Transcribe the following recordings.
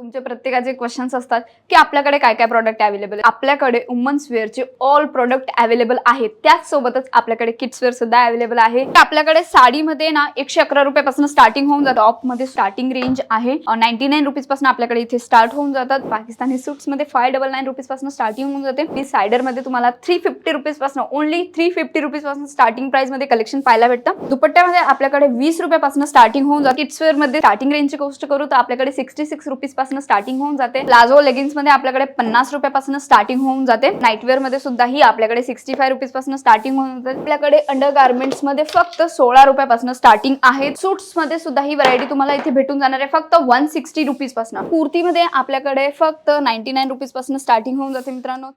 तुमचे प्रत्येकाचे क्वेश्चन्स असतात की आपल्याकडे काय काय प्रोडक्ट अवेलेबल आहे? आपल्याकडे वुमन्स वेअरचे ऑल प्रोडक्ट अवेलेबल आहेत. त्याचसोबतच आपल्याकडे किड्स वेअर सुद्धा अवेलेबल आहे. तर आपल्याकडे साडीमध्ये ना एकशे अकरा रुपयापासून स्टार्टिंग होऊन जातं. ऑफमध्ये मध्ये स्टार्टिंग रेंज आहे. नाईन्टी नाईन रुपीजपासून आपल्याकडे इथे स्टार्ट होऊन जातात. पाकिस्तानी सूट्समध्ये फाय डबल नाईन रुपीजपासून स्टार्टिंग होऊन जाते. मी सायडरमध्ये तुम्हाला थ्री फिफ्टी रुपीजपासून ओनली थ्री फिफ्टी रुपीजपासून स्टार्टिंग प्राइसमध्ये कलेक्शन पाहायला भेटतं. दुपट्ट्यामध्ये आपल्याकडे वीस रुपयापासून स्टार्टिंग होऊन जातं. किड्स वेअरमध्ये स्टार्टिंग रेंजची गोष्ट करू तर आपल्याकडे सिक्स्टी सिक्स रुपीज रुपयापासून स्टार्टिंग होऊन जाते. प्लाझो लेगिन्समध्ये आपल्याकडे पन्नास रुपयापासून स्टार्टिंग होऊन जाते. नाईटवेअरमध्ये सुद्धा ही आपल्याकडे सिक्स्टी फाय रुपीजपासून स्टार्टिंग होऊन जाते. आपल्याकडे अंडर गार्मेंट्समध्ये फक्त सोळा रुपयापासून स्टार्टिंग आहे. सूट्समध्ये सुद्धा ही व्हरायटी तुम्हाला इथे भेटून जाणार आहे. फक्त वन सिक्स्टी रुपीजपासून कुर्तीमध्ये आपल्याकडे फक्त नाईन्टी नाईन रुपीजपासून स्टार्टिंग होऊन जाते मित्रांनो.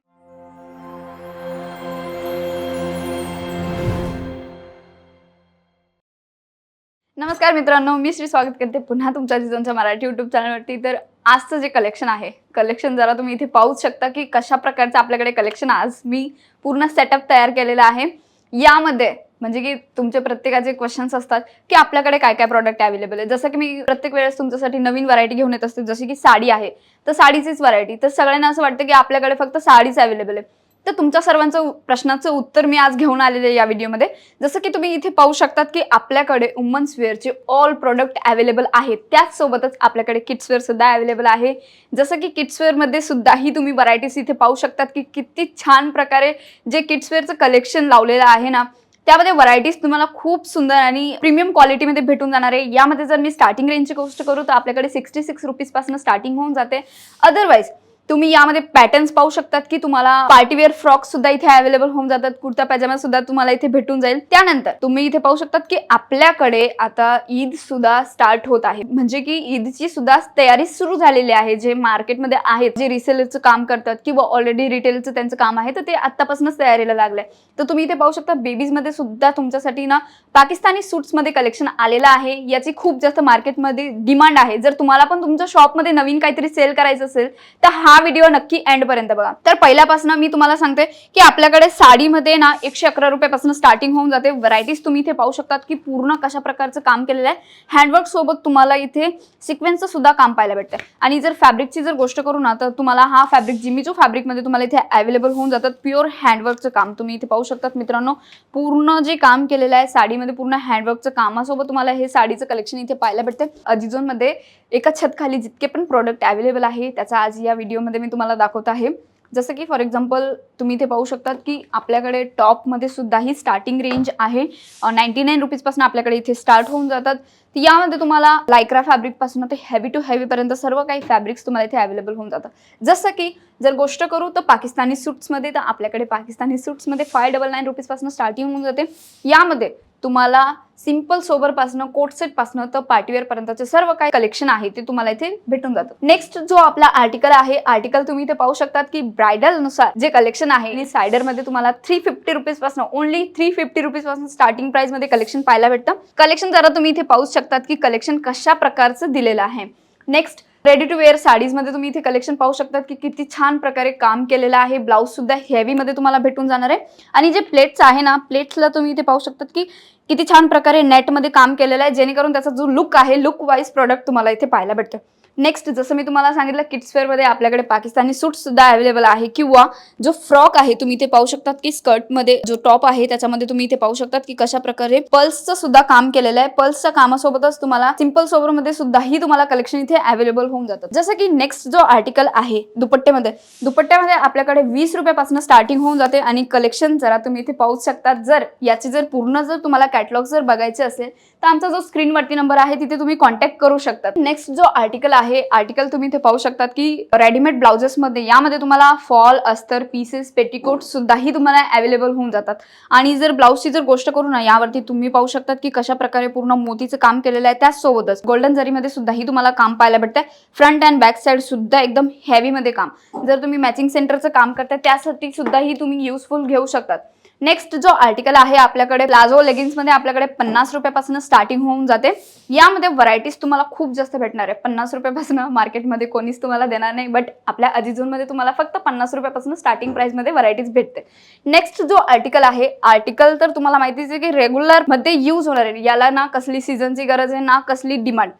नमस्कार मित्रांनो मी श्री स्वागत करते पुन्हा तुमच्या जिजोंच्या मराठी युट्यूब चॅनलवरती तर आजचं जे कलेक्शन आहे कलेक्शन जरा तुम्ही इथे पाहूच शकता की कशा प्रकारचं आपल्याकडे कलेक्शन आज मी पूर्ण सेटअप तयार केलेला आहे. यामध्ये म्हणजे की तुमचे प्रत्येकाचे क्वेश्चन्स असतात की आपल्याकडे काय काय प्रॉडक्ट अवेलेबल आहे. जसं की मी प्रत्येक वेळेस तुमच्यासाठी नवीन व्हरायटी घेऊन येत असते जशी की साडी आहे. तर साडीचीच व्हरायटी तर सगळ्यांना असं वाटतं की आपल्याकडे फक्त साडीच अवेलेबल आहे. तर तुमच्या सर्वांचं प्रश्नाचं उत्तर मी आज घेऊन आलेले या व्हिडिओमध्ये. जसं की तुम्ही इथे पाहू शकतात की आपल्याकडे वुमन्स वेअरचे ऑल प्रोडक्ट अवेलेबल आहेत. त्याचसोबतच आपल्याकडे किड्सवेअर सुद्धा अवेलेबल आहे. जसं की किड्सवेअरमध्ये सुद्धाही तुम्ही व्हरायटीज इथे पाहू शकतात की किती छान प्रकारे जे किड्सवेअरचं कलेक्शन लावलेलं आहे ना त्यामध्ये व्हरायटीज तुम्हाला खूप सुंदर आणि प्रीमियम क्वालिटीमध्ये भेटून जाणार आहे. यामध्ये जर मी स्टार्टिंग रेंजची गोष्ट करू तर आपल्याकडे सिक्स्टी सिक्स रुपीजपासून स्टार्टिंग होऊन जाते. अदरवाईज तुम्ही यामध्ये पॅटर्न्स पाहू शकतात की तुम्हाला पार्टीवेअर फ्रॉक सुद्धा इथे अवेलेबल होऊन जातात कुर्ता पॅजामा सुद्धा तुम्हाला इथे भेटून जाईल. त्यानंतर तुम्ही इथे पाहू शकतात की आपल्याकडे आता ईद सुद्धा स्टार्ट होत आहे. म्हणजे की ईदची सुद्धा तयारी सुरू झालेली आहे जे मार्केटमध्ये आहेत जे रिसेलरचं काम करतात किंवा ऑलरेडी रिटेलचं त्यांचं काम आहे तर ते आतापासूनच तयारीला लागलंय. तर तुम्ही इथे पाहू शकता बेबीजमध्ये सुद्धा तुमच्यासाठी ना पाकिस्तानी सूट्समध्ये कलेक्शन आलेलं आहे. याची खूप जास्त मार्केटमध्ये डिमांड आहे. जर तुम्हाला पण तुमच्या शॉपमध्ये नवीन काहीतरी सेल करायचं असेल तर हा हा व्हिडिओ नक्की एंड पर्यंत बघा. तर पहिल्यापासून मी तुम्हाला सांगते की आपल्याकडे साडीमध्ये ना एकशे अकरा रुपयापासून स्टार्टिंग होऊन जाते. व्हरायटीज तुम्ही इथे पाहू शकतात की पूर्ण कशा प्रकारचं काम केलेलं आहे. हँडवर्क सोबत तुम्हाला इथे सिक्वेन्सचं सुद्धा काम पाहायला भेटतं आणि जर फॅब्रिकची जर गोष्ट करू ना तर तुम्हाला हा फॅब्रिक जिमीचो फॅब्रिकमध्ये तुम्हाला इथे अवेलेबल होऊन जातात प्युअर हँडवर्कचं काम तुम्ही इथे पाहू शकतात मित्रांनो. पूर्ण जे काम केलेलं आहे साडीमध्ये पूर्ण हँडवर्कचं कामासोबत तुम्हाला हे साडीचं कलेक्शन इथे पाहायला भेटते अजिझोनमध्ये एका छत खाली जितके पण प्रोडक्ट अवेलेबल आहे त्याचा आज या व्हिडिओ व्हिडिओमध्ये मी तुम्हाला दाखवत आहे. जसं की फॉर एक्झाम्पल तुम्ही इथे पाहू शकतात की आपल्याकडे टॉपमध्ये सुद्धा ही स्टार्टिंग रेंज आहे. नाईन्टी नाईन रुपीजपासून आपल्याकडे इथे स्टार्ट होऊन जातात. तर यामध्ये तुम्हाला लायक्रा फॅब्रिकपासून ते हेवी टू हेवीपर्यंत सर्व काही फॅब्रिक्स तुम्हाला इथे अवेलेबल होऊन जातात. जसं की जर गोष्ट करू तर पाकिस्तानी सूट्समध्ये तर आपल्याकडे पाकिस्तानी सूट्समध्ये फाय डबल नाईन रुपीजपासून स्टार्टिंग होऊन जाते. यामध्ये तुम्हाला सिंपल सोबरपासनं कोटसेटपासनं तर पार्टीवेअर पर्यंतचे सर्व काही कलेक्शन आहे ते तुम्हाला इथे भेटून जातं. नेक्स्ट जो आपला आर्टिकल आहे आर्टिकल तुम्ही इथे पाहू शकतात की ब्रायडलनुसार जे कलेक्शन आहे आणि सायडरमध्ये तुम्हाला थ्री फिफ्टी रुपीजपासून ओनली थ्री फिफ्टी रुपीजपासून स्टार्टिंग प्राइसमध्ये कलेक्शन पाहायला भेटतं. कलेक्शन जरा तुम्ही इथे पाहू शकतात की कलेक्शन कशा प्रकारचं दिलेलं आहे. नेक्स्ट रेडी टू वेअर साडीजमध्ये तुम्ही इथे कलेक्शन पाहू शकतात की किती छान प्रकारे काम केलेलं आहे. ब्लाऊज सुद्धा हेवीमध्ये तुम्हाला भेटून जाणार आहे. आणि जे प्लेट्स आहे ना प्लेट्सला तुम्ही इथे पाहू शकतात की किती छान प्रकारे नेटमध्ये काम केलेलं आहे जेणेकरून त्याचा जो लुक आहे लुक वाईज प्रोडक्ट तुम्हाला इथे पाहायला भेटतं. नेक्स्ट जसं मी तुम्हाला सांगितलं किड्सवेअरमध्ये आपल्याकडे पाकिस्तानी सूट सुद्धा अवेलेबल आहे. किंवा जो फ्रॉक आहे तुम्ही इथे पाहू शकतात की स्कर्टमध्ये जो टॉप आहे त्याच्यामध्ये तुम्ही इथे पाहू शकतात की कशा प्रकारे पल्सचं सुद्धा काम केलेलं आहे. पल्सच्या कामासोबतच तुम्हाला सिंपल सोबरमध्ये सुद्धाही तुम्हाला कलेक्शन इथे अवेलेबल होऊन जातं. जसं की नेक्स्ट जो आर्टिकल आहे दुपट्ट्यामध्ये दुपट्ट्यामध्ये आपल्याकडे वीस रुपयापासून स्टार्टिंग होऊन जाते आणि कलेक्शन जरा तुम्ही इथे पाहू शकतात. जर याची जर पूर्ण जर तुम्हाला कॅटलॉग जर बघायचे असेल तर आमचा जो स्क्रीनवरती नंबर आहे तिथे तुम्ही कॉन्टॅक्ट करू शकतात. नेक्स्ट जो आर्टिकल आहे आर्टिकल तुम्ही इथे पाहू शकतात की रेडीमेड ब्लाउजेसमध्ये यामध्ये तुम्हाला फॉल अस्तर पीसेस पेटीकोट सुद्धाही तुम्हाला अवेलेबल होऊन जातात. आणि जर ब्लाऊजची जर गोष्ट करू ना यावरती तुम्ही पाहू शकतात की कशा प्रकारे पूर्ण मोतीचं काम केलेलं आहे त्याचसोबतच गोल्डन जरीमध्ये सुद्धाही तुम्हाला काम पाहायला भेटतंय. फ्रंट अँड बॅक साईड सुद्धा एकदम हेवीमध्ये काम. जर तुम्ही मॅचिंग सेंटरचं काम करताय त्यासाठी सुद्धाही तुम्ही युजफुल घेऊ शकतात. नेक्स्ट जो आर्टिकल आहे आपल्याकडे प्लाझो लेगिन्समध्ये आपल्याकडे पन्नास रुपयापासून स्टार्टिंग होऊन जाते. यामध्ये व्हरायटीज तुम्हाला खूप जास्त भेटणार आहे. पन्नास रुपयापासून मार्केटमध्ये कोणीच तुम्हाला देणार नाही बट आपल्या अजिझोनमध्ये तुम्हाला फक्त पन्नास रुपयापासून स्टार्टिंग प्राइसमध्ये व्हरायटीज भेटते. नेक्स्ट जो आर्टिकल आहे आर्टिकल तर तुम्हाला माहितीच आहे की रेग्युलरमध्ये यूज होणार आहे. याला ना कसली सीझनची गरज आहे ना कसली डिमांड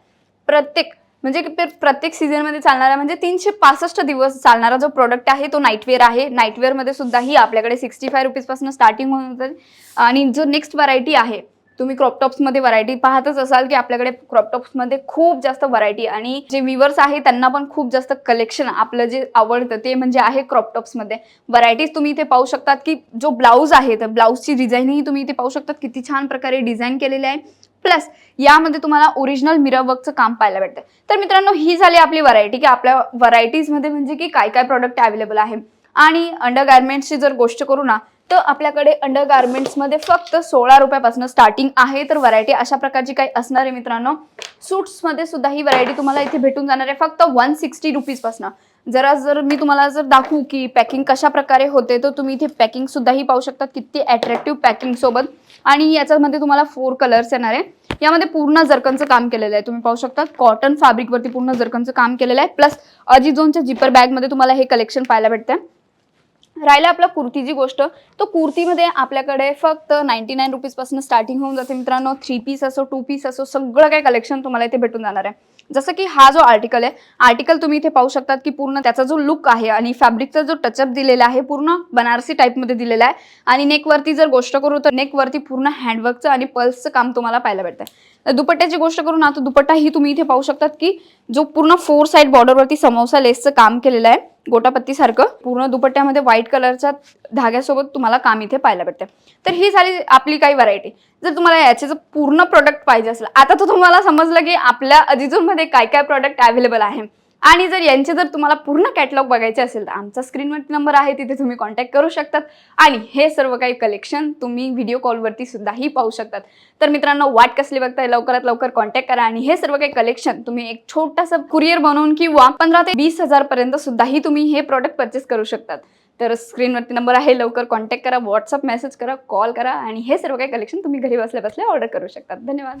प्रत्येक म्हणजे की प्रत्येक सीझनमध्ये चालणारा म्हणजे तीनशे पासष्ट दिवस चालणारा जो प्रोडक्ट आहे तो नाईटवेअर आहे. नाईटवेअरमध्ये सुद्धाही आपल्याकडे सिक्स्टी फाय रुपीजपासून स्टार्टिंग होऊन जाईल आणि जो नेक्स्ट व्हरायटी आहे तुम्ही क्रॉप टॉप्समध्ये व्हरायटी पाहतच असाल की आपल्याकडे क्रॉप टॉप्समध्ये खूप जास्त व्हरायटी आणि जे व्हिवर्स आहे त्यांना पण खूप जास्त कलेक्शन आपलं जे आवडतं ते म्हणजे आहे क्रॉप टॉप्समध्ये व्हरायटीज तुम्ही इथे पाहू शकतात की जो ब्लाऊज आहे तर ब्लाऊजची डिझाईनही तुम्ही इथे पाहू शकतात. किती छान प्रकारे डिझाईन केलेले आहे. प्लस यामध्ये तुम्हाला ओरिजिनल मिरर वर्कचं काम पाहायला भेटतं. तर मित्रांनो ही झाली आपली व्हरायटी की आपल्या व्हरायटीजमध्ये म्हणजे की काय काय प्रॉडक्ट अवेलेबल आहे. आणि अंडर गार्मेंट्सची जर गोष्ट करू ना तर आपल्याकडे अंडर गार्मेंट्समध्ये फक्त सोळा रुपयापासून स्टार्टिंग आहे. तर व्हरायटी अशा प्रकारची काही असणार आहे मित्रांनो. सूट्समध्ये सुद्धा ही व्हरायटी तुम्हाला इथे भेटून जाणार आहे. फक्त वन सिक्स्टी रुपीजपासून जरा जर मी तुम्हाला जर दाखवू की पॅकिंग कशा प्रकारे होते तर तुम्ही इथे पॅकिंग सुद्धाही पाहू शकतात. किती अट्रॅक्टिव्ह पॅकिंग सोबत. आणि याच्यामध्ये तुम्हाला फोर कलर्स येणार आहे. यामध्ये पूर्ण जरकनचं काम केलेलं आहे. तुम्ही पाहू शकता कॉटन फॅब्रिकवरती पूर्ण जरकनचं काम केलेलं आहे. प्लस अजिझोनच्या जिपर बॅगमध्ये तुम्हाला हे कलेक्शन पाहायला भेटतं राहिलं आपलं कुर्तीची गोष्ट. तर कुर्तीमध्ये आपल्याकडे फक्त नाईन्टी नाईन रुपीजपासून स्टार्टिंग होऊन जाते मित्रांनो. थ्री पीस असो टू पीस असो सगळं काही कलेक्शन तुम्हाला इथे भेटून जाणार आहे. जसं की हा जो आर्टिकल आहे आर्टिकल तुम्ही इथे पाहू शकतात की पूर्ण त्याचा जो लुक आहे आणि फॅब्रिकचा जो टचअप दिलेला आहे पूर्ण बनारसी टाईपमध्ये दिलेला आहे. आणि नेकवरती जर गोष्ट करू तर नेकवरती पूर्ण हँडवर्कचं आणि पल्सचं काम तुम्हाला पाहायला भेटतं तर दुपट्ट्याची गोष्ट करू ना तर दुपट्टा ही तुम्ही इथे पाहू शकतात की जो पूर्ण फोर साईड बॉर्डरवरती समोसा लेसचं काम केलेलं आहे. गोटापत्तीसारखं पूर्ण दुपट्ट्यामध्ये व्हाईट कलरच्या धाग्यासोबत तुम्हाला काम इथे पाहायला भेटते तर ही झाली आपली काही व्हरायटी जर तुम्हाला याचे जर पूर्ण प्रोडक्ट पाहिजे असेल आता तर तुम्हाला समजलं की आपल्या अजिजूनमध्ये काय काय प्रोडक्ट अवेलेबल आहे. आणि जर यांचे जर तुम्हाला पूर्ण कॅटलॉग बघायचे असेल तर आमचा स्क्रीनवरती नंबर आहे तिथे तुम्ही कॉन्टॅक्ट करू शकतात. आणि हे सर्व काही कलेक्शन तुम्ही व्हिडिओ कॉलवरती सुद्धाही पाहू शकतात. तर मित्रांनो वाट कसली बघताय लवकरात लवकर कॉन्टॅक्ट करा आणि हे सर्व काही कलेक्शन तुम्ही एक छोटासा कुरिअर बनवून किंवा पंधरा ते वीस हजार पर्यंत सुद्धाही तुम्ही हे प्रॉडक्ट परचेस करू शकतात. तर स्क्रीनवरती नंबर आहे लवकर कॉन्टॅक्ट करा व्हॉट्सअप मेसेज करा कॉल करा आणि हे सर्व काही कलेक्शन तुम्ही घरी बसल्या बसल्या ऑर्डर करू शकतात. धन्यवाद.